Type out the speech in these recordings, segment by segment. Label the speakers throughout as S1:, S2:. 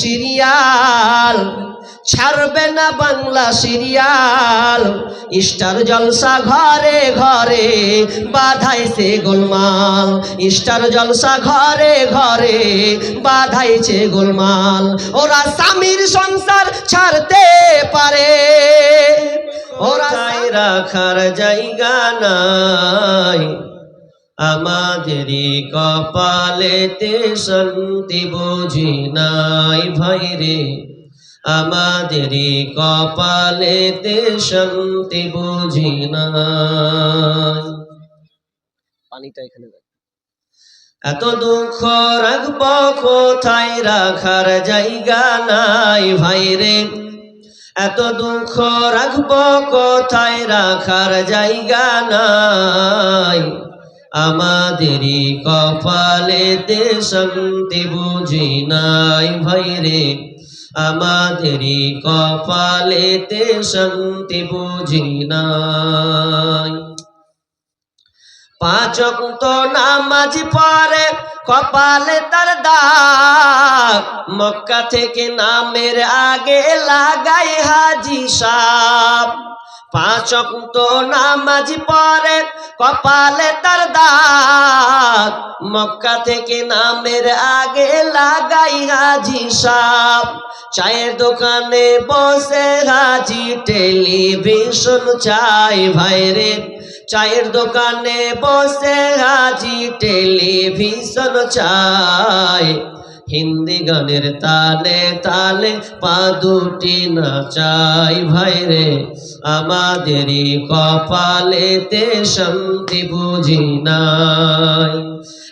S1: Serial, ছাড়বে না Bangla serial. Star জলসা ঘরে ঘরে বাধাইছে গোলমাল। স্টার জলসা ঘরে ঘরে বাধাইছে গোলমাল। ওরা স্বামীর সংসার ছাড়তে পারে। ওরা
S2: রাখার জায়গা নাই। আমাদেরই কপালেতে শান্তি বুঝি নাই ভাই রে। আমাদেরই কপালেতে শান্তি বুঝি নাই।
S1: পানিটা এখানে
S2: এত দুঃখ রাখব কোথায়? রাখার জায়গা নাই ভাই রে। এত দুঃখ রাখব কোথায়? রাখার জায়গা নাই। আমাদেরই কপালেতে শান্তি বুঝি নাই ভাই রে। আমাদেরই কপালেতে শান্তি বুঝি নাই। পাঁচ তো নামাজ পড়ে, কপালে তার দাগ। মক্কা থেকে নামের আগে লাগাই হাজি সাপ পাঁচ তো নামাজ পড়ে, কপালে তার দাগ। মক্কা থেকে নামের আগে লাগাই হাজি সাপ চায়ের দোকানে বসে হাজি টেলিভিশন চাই, ভাইরে। চায়ের দোকানে বসে আজি টেলিভিশন চাই। হিন্দি গানের তালে তালে পা দুটি নাচাই। ভাইরে আমাদেরই কপালেতে শান্তি বুঝি নাই।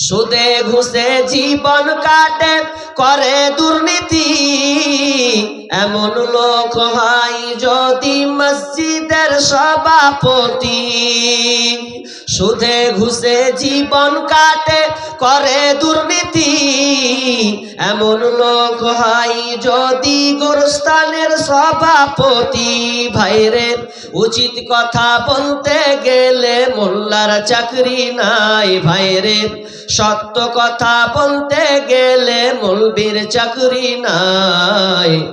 S2: সুদে ঘুষে জীবন কাটে করে দুর্নীতি। এমন লোক হয় যদি মসজিদের সভাপতি। সুদে ঘুষে জীবন কাটে, করে দুর্নীতি। এমন লোক হয় যদি গোরস্থানের সভাপতি। ভাইরে, উচিত কথা বলতে গেলে মোল্লার চাকরি নাই ভাইরে। সত্য কথা বলতে গেলে মলবির চাকরি নাই।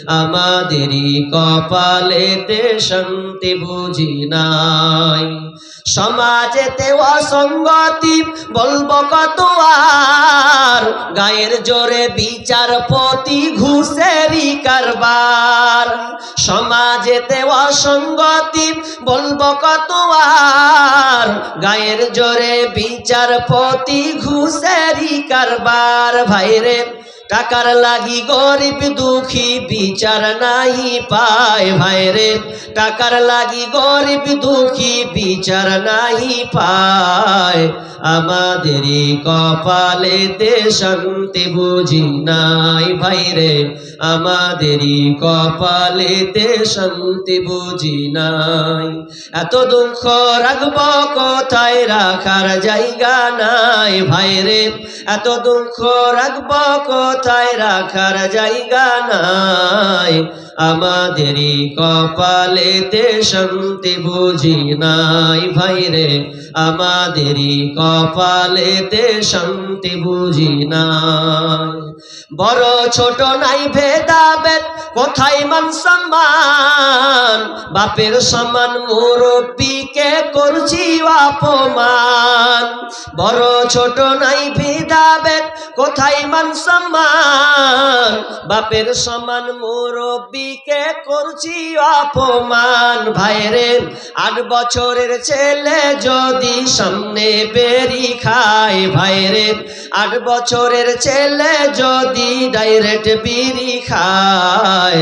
S2: আমাদেরই কপালেতে শান্তি বুঝি নাই। সমাজেতে অসঙ্গতি বলব কত আর গায়ের জোরে বিচারপতি ঘুষেরই কারবার। সমাজেতে অসঙ্গতি বলব কত আর গায়ের জোরে বিচারপতি ঘুষেরই কারবার। ভাইরে টাকার লাগি গরিব দুঃখী, বিচার নাই পায় ভাইরে। টাকার লাগি গরিব দুঃখী, বিচার নাই পায়। আমাদেরই কপালেতে শান্তি বুঝি নাই ভাইরে। আমাদেরই কপালেতে শান্তি বুঝি নাই। এত দুঃখ রাখব কোথায়? রাখার জায়গা নাই ভাইরে। এত দুঃখ রাখব কোথায়? রাখার জায়গা নাই? আমাদেরই কপালেতে শান্তি বুঝি নাই ভাইরে আমাদেরই কপালেতে শান্তি বুঝি নাই। বড় ছোট নাই ভেদাভেদ, কোথায় মান সম্মান? বাপের সমান মুরব্বীকে করছি অপমান। বড় ছোট নাই ভেদাভেদ, কোথায় মান সম্মান? বাপের সমান মুরব্বীকে করছি অপমান? ভাইরে, আট বছরের ছেলে যদি সামনে বেরি খায়, ভাইরে, আট বছরের ছেলে যদি ডাইরেক্ট বিড়ি খায়।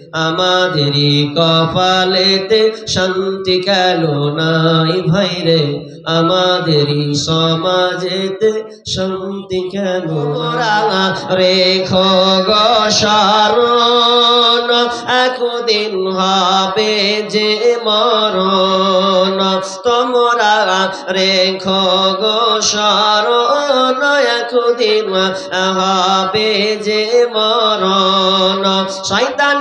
S2: আমাদেরই কপালেতে শান্তি কেন নাই ভাইরে আমাদেরই সমাজেতে শান্তি কেন রাঙা রেখো গসারণ একদিন হবে যে মরণ। তোমরা রেখো গসারণ একদিন হবে যে মরণ। শয়তান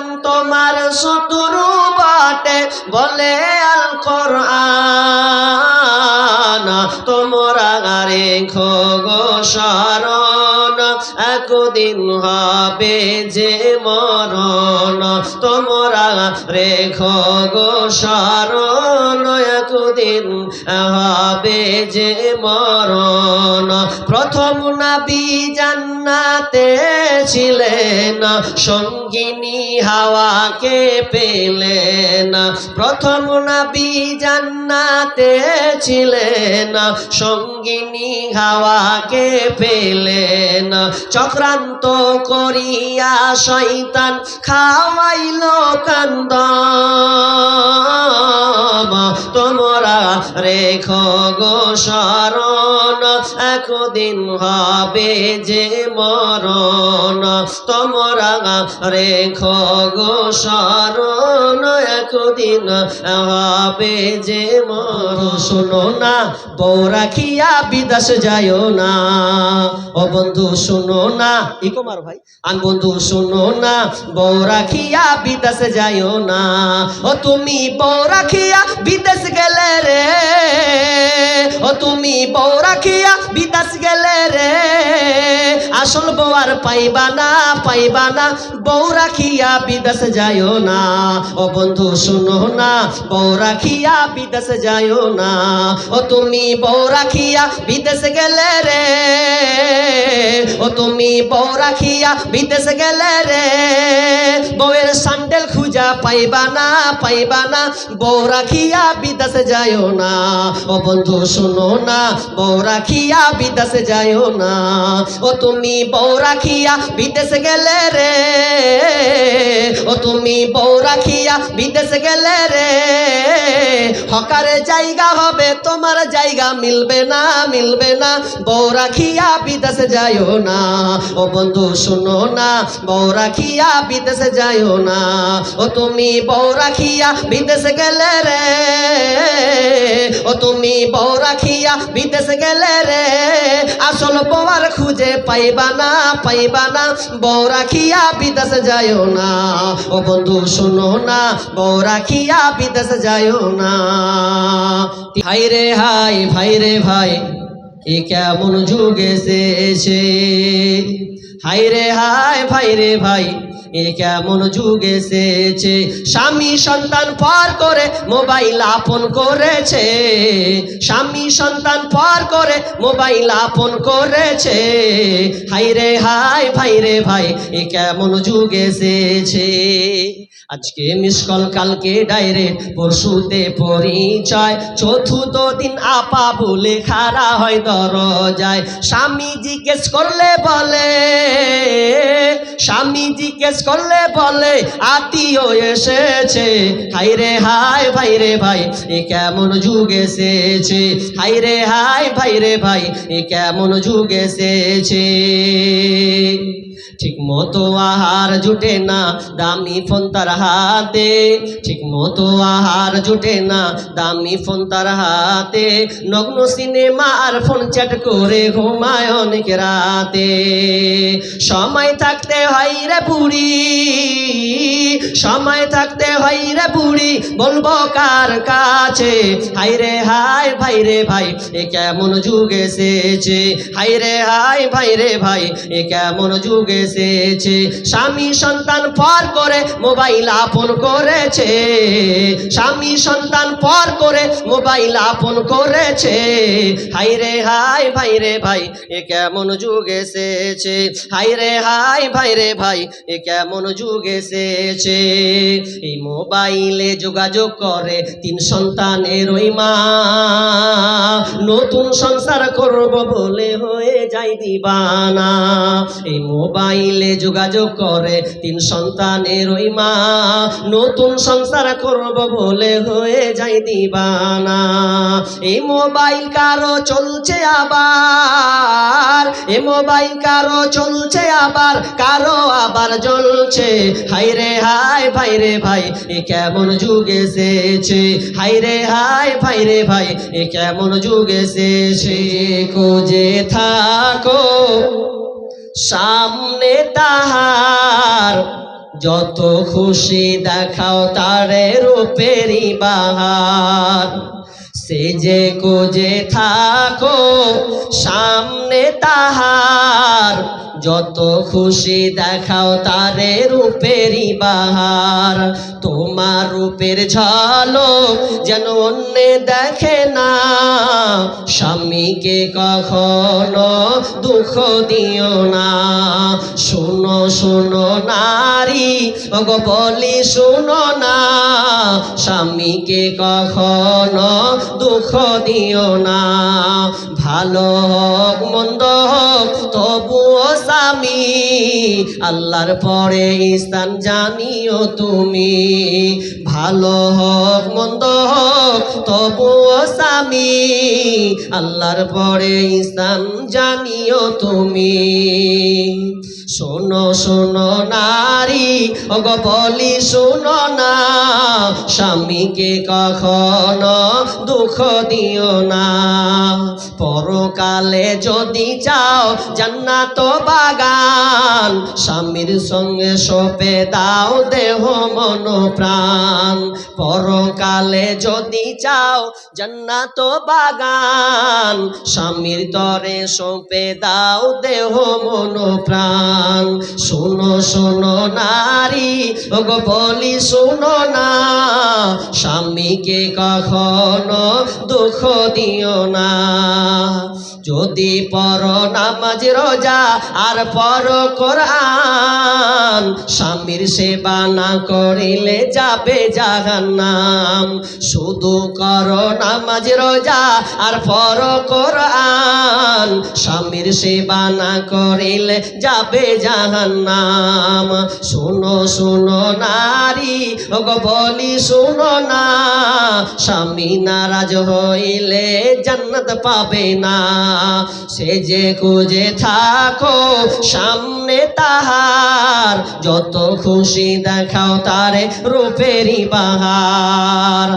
S2: শত্রু বাটে বলে আল কোরআন তোমরা রেখো গো শরণ, একদিন হবে যে মরণ, তোমরা রেখো গো শরণ, একদিন হবে যে মরণ। প্রথম নাবি জান্নাতে ছিলেন সঙ্গিনী হাওয়াকে পেলেন প্রথম নাবি জান্নাতে ছিলেন সঙ্গিনী হাওয়াকে পেলেন চক্রান্ত করিয়া শয়তান খাওয়াইল কান্দ তোমরা রেখো গো শরণ, একদিন হবে যে মরণ। তোমরা রেখো গো শরণ, একদিন হবে যে মরণ। শোনো না বউ রাখিয়া বিদেশ যাইও না। ও বন্ধু, শোনো না ইকোমার ভাই। আন বন্ধু, শোনো না বউ রাখিয়া বিদেশ যাইও না। ও তুমি বউ রাখিয়া বিদেশ গেলে রে। ও তুমি বউ রাখিয়া আসল বউ পাইবা না পাইবা না। বউ রাখিয়া বিদেশ যায়ও না। ও বন্ধু, শুনো না, বউ রাখিয়া বিদেশ যায়ও না। ও তুমি বউ রাখিয়া বিদেশ গেলে রে। ও তুমি বউ রাখিয়া বিদেশ গেলে রে। বউয়ের স্যান্ডেল খুঁজা পাইবা না পাইবা না, বউ রাখিয়া বিদেশ যাইও না। ও বন্ধু, শুনো না, বউ রাখিয়া বিদেশ যাইও না। ও তুমি বউ রাখিয়া বিদেশ গেলে রে। ও তুমি বউ রাখিয়া বিদেশ গেলে রে। হকারে জায়গা হবে, তোমার জায়গা মিলবে না মিলবে না। বউ রাখিয়া বিদেশ যাইও না। ও বন্ধু, শুনো না, বউ রাখিয়া বিদেশ যাইও না। ও তুমি বউ রাখিয়া বিদেশ গেলে রে। ও তুমি বউ রাখিয়া বিদেশ গেলে রে। আসল বউয়ার খুঁজে পাইবা না পাইবা না। বউ রাখিয়া বিদেশ যাইও না। ও বন্ধু, শুনো না। বউ রাখিয়া বিদেশ যাইও না। হাই রে হাই, ভাই রে ভাই, এ কেমন যুগ এসেছে। হাই রে হাই, ভাই রে ভাই এ কেমন যুগ এসেছে? স্বামী সন্তান পর করে মোবাইল আপন করেছে। স্বামী সন্তান পর করে মোবাইল আপন করেছে। হাই রে হাই ভাই রে, ভাই, এ কেমন যুগ এসেছে? আজকে মিসকল কালকে ডাইরেক্ট পরশুতে পরিচয়। চতুর্থ দিন আপা বলে খারা হয় দরজায়। স্বামী জিজ্ঞেস করলে বলে, স্বামী জিজ্ঞেস করলে বলে, আত্মীয় এসেছে। হাই রে হাই ভাই রে ভাই এ কেমন যুগ এসেছে। হাই রে হাই ভাই রে ভাই, এ কেমন যুগ এসেছে। ঠিক মতো আহার জুটে না দামি ফোন তার হাতে। ঠিক মতো আহার জুটে না দামি ফোন তার হাতে। নগ্ন সিনেমা আর ফোন চ্যাট করে ঘুমায় অনেক রাতে। সময় থাকতে হয় রে বুড়ি, সময় থাকতে হয় রে বুড়ি, বলব কার কাছে? হাই রে হাই ভাই রে ভাই, এ কেমন যুগ এসেছে? হাই রে হাই ভাই রে ভাই, এ কেমন যুগ এসেছে স্বামী সন্তান পর করে মোবাইল আপন করেছে। স্বামী সন্তান পর করে মোবাইল আপন করেছে। হাই রে হাই ভাই রে ভাই, এ কেমন যুগ এসেছে। হাই রে হাই ভাই রে ভাই, এ কেমন যুগ এসেছে। এই মোবাইলে যোগাযোগ করে তিন সন্তানের ওই মা। নতুন সংসার করব বলে হয়ে যাই দিবানা। এই মোবাইলে যোগাযোগ করে, তিন সন্তানের ওই মা, নতুন সংসার করব বলে হয়ে যাই দিবানা। এই মোবাইল কারও চলছে আবার, এ মোবাইল কারও চলছে আবার, কারও আবার জ্বলছে। হাই রে হাই ভাই রে ভাই এ কেমন যুগ এসেছে। হাই রে হাই ভাই রে ভাই এ কেমন যুগ এসেছে। কোজে থাকো। সামনে তাহার যত খুশি দেখাও তারে রূপেরই বাহার। সে যে কোজে থাকো সামনে তাহার যত খুশি দেখাও তারে রূপেরই বাহার। তোমার রূপের ঝলক যেন অন্যে দেখে না। স্বামীকে কখনো দুঃখ দিও না। শোনো শোনো নারী ওগো বলি শোনো না। স্বামীকে কখনো দুঃখ দিও না। ভালো হোক, মন্দ হোক, তবুও স্বামী আল্লাহর পরে স্থান জানিও তুমি। ভালো হোক, মন্দ হোক, তবুও স্বামী, আল্লাহর পরে স্থান জানিও তুমি। শোনো শোনো নারী, ওগ বলি শোনো না। স্বামীকে কখনো দুঃখ দিও না। পরকালে যদি চাও জান্নাত বাগান, স্বামীর সঙ্গে সপে দাও দেহ, মন, প্রাণ। পরকালে যদি চাও জান্নাত বাগান, স্বামীর তরে সপে দাও দেহ, মন, প্রাণ। শোনো শোনো নারী, ওগো বলি শোনো না। স্বামীকে কখনো দুঃখ দিও না। যদি পর নামাজ, রোজা আর পর কোরআন, স্বামীর সেবা না করিলে যাবে জাহান্নাম। শুধু কর নামাজ, রোজা আর পর কোরআন স্বামীর সেবা না করিলে যাবে জাহান্নাম। শোনো শোনো নারী, ওগো বলি শোনো না। স্বামী নারাজ হইলে জান্নাত পাবে না। সে যে খুঁজে থাকো সামনে তাহার, যত খুশি দেখাও তারে রূপেরই বাহার।